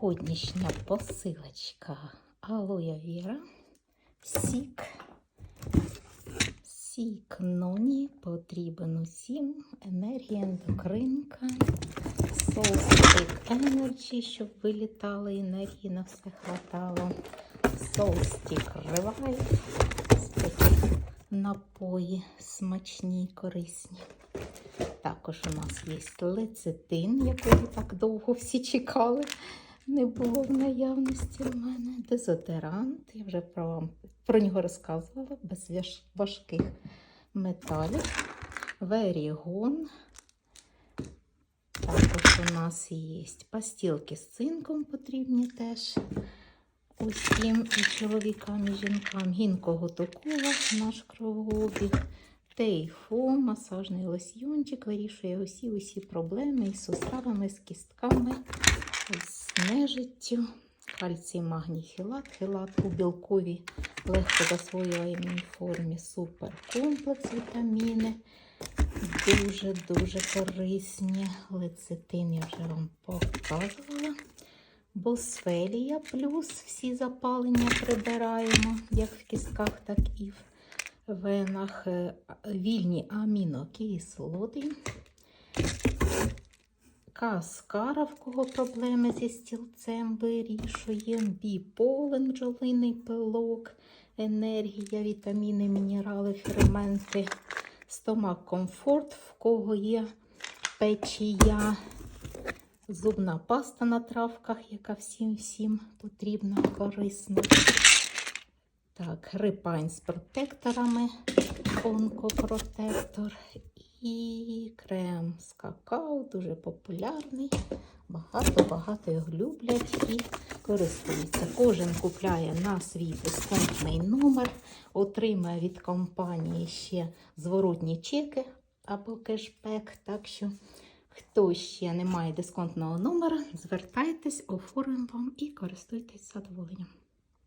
Сьогоднішня посилочка алоя віра, сік. Сік ноні потрібен усім. Енергія ендокринка, соустик енерджі, щоб вилітали енергії на все хватало. Ривай. Ось такі напої смачні, корисні. Також у нас є лецитин, якого так довго всі чекали. Не було в наявності в мене. Дезодорант. Я вже про, про нього розказувала, без важких металів. Верігон. Також у нас є пастілки з цинком потрібні теж. Усім і чоловікам, і жінкам. Гінкоготокула, наш кровообіг. Тейфо, масажний лосьйончик вирішує усі усі проблеми із суставами, з кістками, з нежиттю. Кальцій, магній, хілат. Хілат у білковій легко засвоюваній формі. Супер комплекс вітаміни. Дуже-дуже корисні. Лецитин я вже вам показувала. Босфелія плюс всі запалення прибираємо, як в кістках, так і в венах е, вільні амінокислоти. Каскара, в кого проблеми зі стілцем вирішує, біполен, бджолиний пилок, енергія, вітаміни, мінерали, ферменти, стомак комфорт, в кого є печія, зубна паста на травках, яка всім всім потрібна, корисна. Так, рипань з протекторами, онкопротектор і крем з какао, дуже популярний. Багато-багато його люблять і користуються. Кожен купляє на свій дисконтний номер, отримає від компанії ще зворотні чеки або кешбек. Так що, хто ще не має дисконтного номера, звертайтесь, оформимо вам і користуйтесь задоволенням.